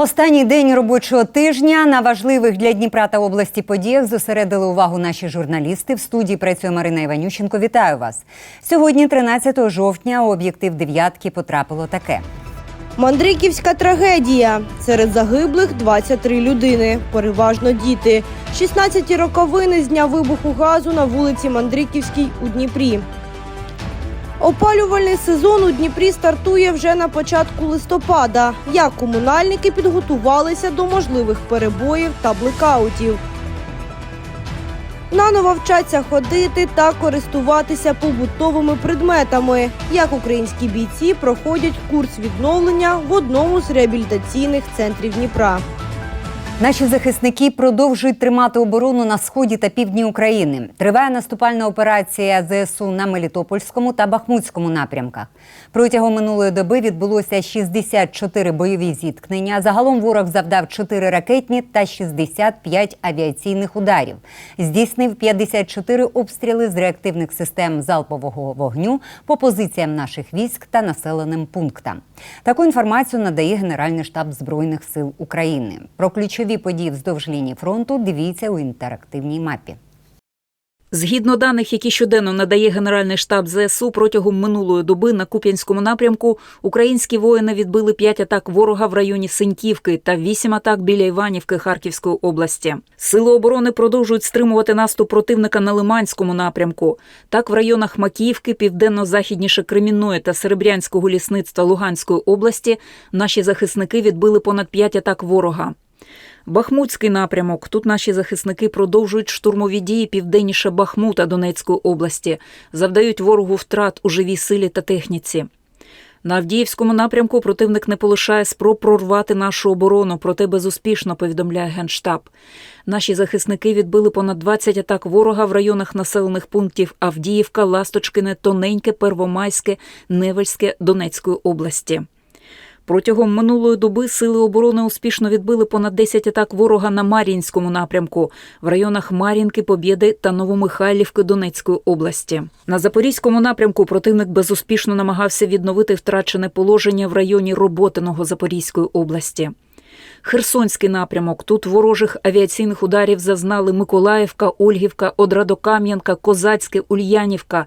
Останній день робочого тижня на важливих для Дніпра та області подіях зосередили увагу наші журналісти. В студії працює Марина Іванющенко. Вітаю вас. Сьогодні, 13 жовтня, у об'єктив дев'ятки потрапило таке. Мандриківська трагедія. Серед загиблих 23 людини, переважно діти. 16 роковини з дня вибуху газу на вулиці Мандриківській у Дніпрі. Опалювальний сезон у Дніпрі стартує вже на початку листопада. Як комунальники підготувалися до можливих перебоїв та блекаутів. Наново вчаться ходити та користуватися побутовими предметами. Як українські бійці проходять курс відновлення в одному з реабілітаційних центрів Дніпра. Наші захисники продовжують тримати оборону на сході та півдні України. Триває наступальна операція ЗСУ на Мелітопольському та Бахмутському напрямках. Протягом минулої доби відбулося 64 бойові зіткнення. Загалом ворог завдав 4 ракетні та 65 авіаційних ударів. Здійснив 54 обстріли з реактивних систем залпового вогню по позиціям наших військ та населеним пунктам. Таку інформацію надає Генеральний штаб Збройних сил України. Про ключові події вздовж лінії фронту дивіться у інтерактивній мапі. Згідно даних, які щоденно надає Генеральний штаб ЗСУ протягом минулої доби на Куп'янському напрямку, українські воїни відбили 5 атак ворога в районі Синьківки та 8 атак біля Іванівки Харківської області. Сили оборони продовжують стримувати наступ противника на Лиманському напрямку. Так, в районах Макіївки, південно-західніше Кремінної та Серебрянського лісництва Луганської області наші захисники відбили понад 5 атак ворога. Бахмутський напрямок. Тут наші захисники продовжують штурмові дії південніше Бахмута Донецької області, завдають ворогу втрат у живій силі та техніці. На Авдіївському напрямку противник не полишає спроб прорвати нашу оборону, проте безуспішно повідомляє Генштаб. Наші захисники відбили понад 20 атак ворога в районах населених пунктів Авдіївка, Ласточкине, Тоненьке, Первомайське, Невельське Донецької області. Протягом минулої доби сили оборони успішно відбили понад 10 атак ворога на Мар'їнському напрямку в районах Мар'їнки, Побєди та Новомихайлівки Донецької області. На Запорізькому напрямку противник безуспішно намагався відновити втрачене положення в районі Роботиного Запорізької області. Херсонський напрямок. Тут ворожих авіаційних ударів зазнали Миколаївка, Ольгівка, Одрадокам'янка, Козацьке, Ульянівка.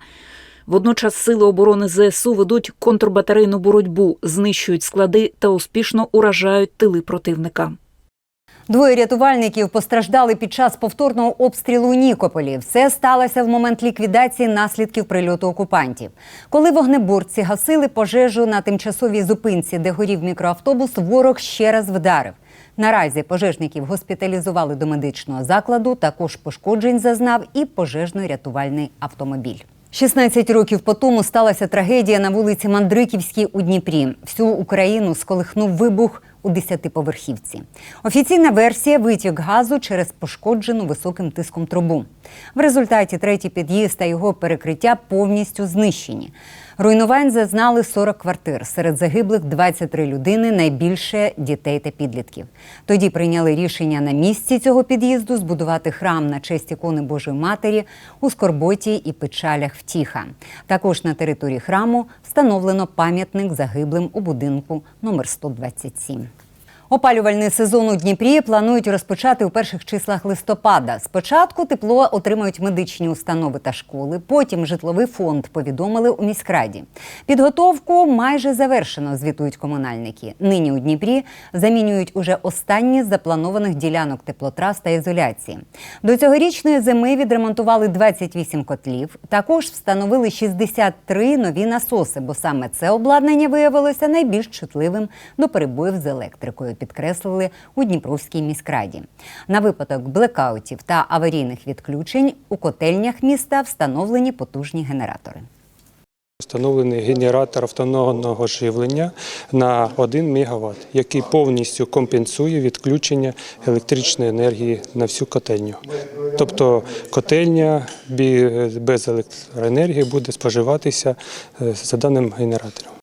Водночас сили оборони ЗСУ ведуть контрбатарейну боротьбу, знищують склади та успішно уражають тили противника. Двоє рятувальників постраждали під час повторного обстрілу у Нікополі. Все сталося в момент ліквідації наслідків прильоту окупантів. Коли вогнеборці гасили пожежу на тимчасовій зупинці, де горів мікроавтобус, ворог ще раз вдарив. Наразі пожежників госпіталізували до медичного закладу. Також пошкоджень зазнав і пожежно-рятувальний автомобіль. 16 років по тому сталася трагедія на вулиці Мандриківській у Дніпрі. Всю Україну сколихнув вибух у десятиповерхівці. Офіційна версія витік газу через пошкоджену високим тиском трубу. В результаті третій під'їзд та його перекриття повністю знищені. Руйнувань зазнали 40 квартир. Серед загиблих 23 людини, найбільше дітей та підлітків. Тоді прийняли рішення на місці цього під'їзду збудувати храм на честь ікони Божої Матері у Скорботі і печалях втіха. Також на території храму встановлено пам'ятник загиблим у будинку номер 127. Опалювальний сезон у Дніпрі планують розпочати у перших числах листопада. Спочатку тепло отримають медичні установи та школи, потім житловий фонд повідомили у міськраді. Підготовку майже завершено, звітують комунальники. Нині у Дніпрі замінюють уже останні з запланованих ділянок теплотрас та ізоляції. До цьогорічної зими відремонтували 28 котлів. Також встановили 63 нові насоси, бо саме це обладнання виявилося найбільш чутливим до перебоїв з електрикою підкреслили у Дніпровській міськраді. На випадок блекаутів та аварійних відключень у котельнях міста встановлені потужні генератори. Встановлений генератор автономного живлення на 1 МВт, який повністю компенсує відключення електричної енергії на всю котельню. Тобто котельня без електроенергії буде споживатися е, за даним генератором.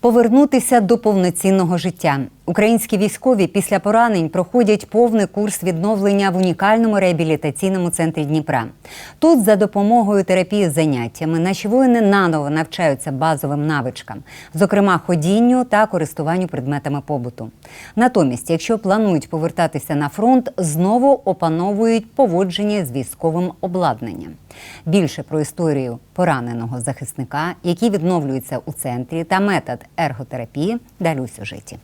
Повернутися до повноцінного життя. Українські військові після поранень проходять повний курс відновлення в унікальному реабілітаційному центрі Дніпра. Тут за допомогою терапії з заняттями наші воїни наново навчаються базовим навичкам, зокрема ходінню та користуванню предметами побуту. Натомість, якщо планують повертатися на фронт, знову опановують поводження з військовим обладнанням. Більше про історію пораненого захисника, який відновлюється у центрі, та метод ерготерапії далі у сюжеті.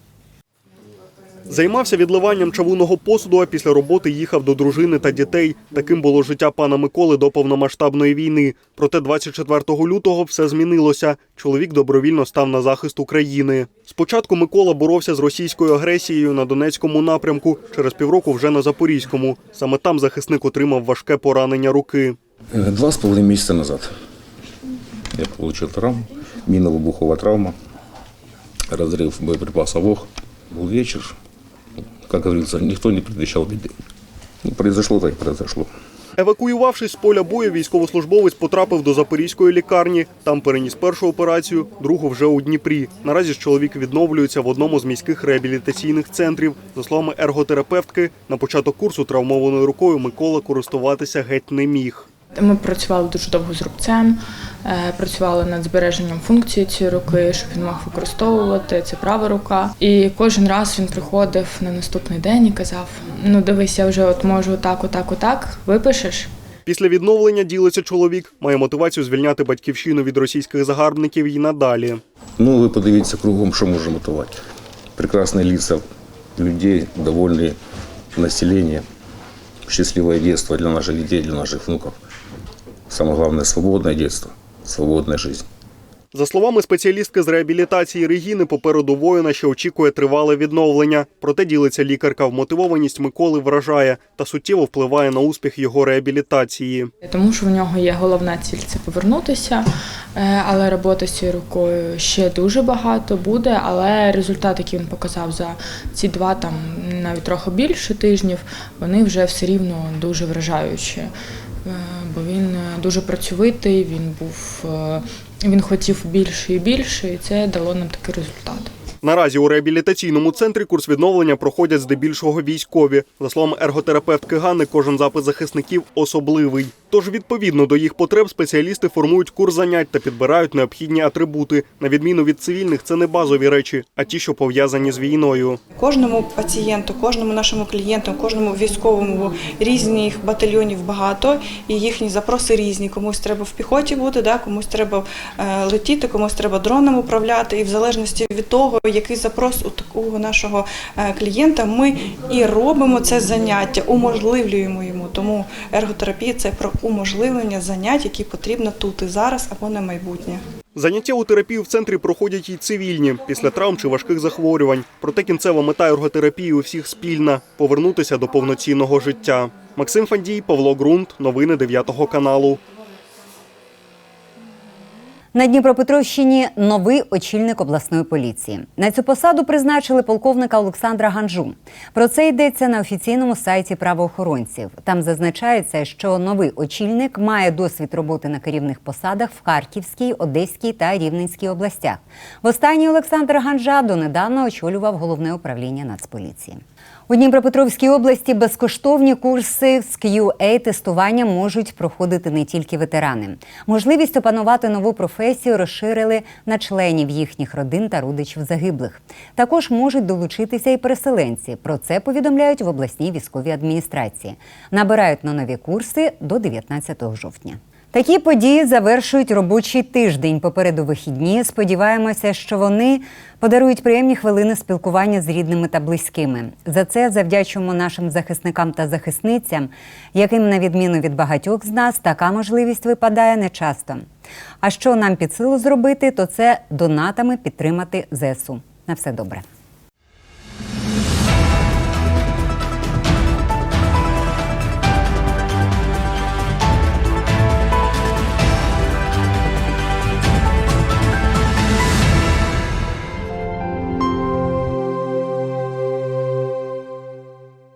Займався відливанням чавунного посуду, а після роботи їхав до дружини та дітей. Таким було життя пана Миколи до повномасштабної війни. Проте 24 лютого все змінилося. Чоловік добровільно став на захист України. Спочатку Микола боровся з російською агресією на Донецькому напрямку, через півроку вже на Запорізькому. Саме там захисник отримав важке поранення руки. Э, Два с половиной месяца назад я получил травму, минно-выбуховая травма, разрыв боеприпасов ОХ. Был вечер, как говорится, никто не предвещал беды. Ну, произошло так и произошло. Евакуювавшись з поля бою, військовослужбовець потрапив до Запорізької лікарні. Там переніс першу операцію, другу вже у Дніпрі. Наразі ж чоловік відновлюється в одному з міських реабілітаційних центрів. За словами ерготерапевтки, на початок курсу травмованою рукою Микола користуватися геть не міг. Ми працювали дуже довго з рубцем, е, працювали над збереженням функції цієї руки, щоб він мог використовувати. Це права рука. І кожен раз він приходив на наступний день і казав: Ну дивись, я вже от можу отак, отак, отак. Випишеш. Після відновлення ділиться чоловік, має мотивацію звільняти батьківщину від російських загарбників і надалі. Ну, ви подивіться кругом, що може мотивувати. Прекрасні лица людей, довольне населення, щасливое детство для наших дітей, для наших внуков. Самое главное – свободное детство, свободная жизнь. За словами спеціалістки з реабілітації Регіни, попереду воїна ще очікує тривале відновлення. Проте ділиться лікарка. Вмотивованість Миколи вражає та суттєво впливає на успіх його реабілітації. Тому що в нього є головна ціль це повернутися, е, але роботи з цією рукою ще дуже багато буде. Але результат, який він показав за ці два, там навіть трохи більше тижнів, вони вже все рівно дуже вражаючі. Е, Бо він дуже працьовитий, він був е, він хотів більше і більше, і це дало нам такий результат. Наразі у реабілітаційному центрі курс відновлення проходять здебільшого військові. За словами ерготерапевтки Ганни, кожен запит захисників особливий. Тож, відповідно до їх потреб, спеціалісти формують курс занять та підбирають необхідні атрибути. На відміну від цивільних, це не базові речі, а ті, що пов'язані з війною. Кожному пацієнту, кожному нашому клієнту, кожному військовому різних батальйонів багато, і їхні запроси різні. Комусь треба в піхоті бути, да, комусь треба е, летіти, комусь треба дроном управляти. І в залежності від того, який запрос у такого нашого е, клієнта, ми і робимо це заняття, уможливлюємо йому. Тому ерготерапія це про уможливлення занять, які потрібно тут і зараз або на майбутнє. Заняття у терапії в центрі проходять і цивільні після травм чи важких захворювань. Проте кінцева мета ерготерапії у всіх спільна повернутися до повноцінного життя. Максим Фандій, Павло Ґрунт, новини 9 каналу. На Дніпропетровщині новий очільник обласної поліції. На цю посаду призначили полковника Олександра Ганжу. Про це йдеться на офіційному сайті правоохоронців. Там зазначається, що новий очільник має досвід роботи на керівних посадах в Харківській, Одеській та Рівненській областях. Востаннє Олександр Ганжа донедавна очолював головне управління Нацполіції. У Дніпропетровській області безкоштовні курси з QA тестування можуть проходити не тільки ветерани. Можливість опанувати нову професію розширили на членів їхніх родин та родичів загиблих. Також можуть долучитися і переселенці. Про це повідомляють в обласній військовій адміністрації. Набирають на нові курси до 19 жовтня. Такі події завершують робочий тиждень. Попереду вихідні. Сподіваємося, що вони подарують приємні хвилини спілкування з рідними та близькими. За це завдячуємо нашим захисникам та захисницям, яким, на відміну від багатьох з нас, така можливість випадає нечасто. А що нам під силу зробити, то це донатами підтримати ЗСУ. На все добре.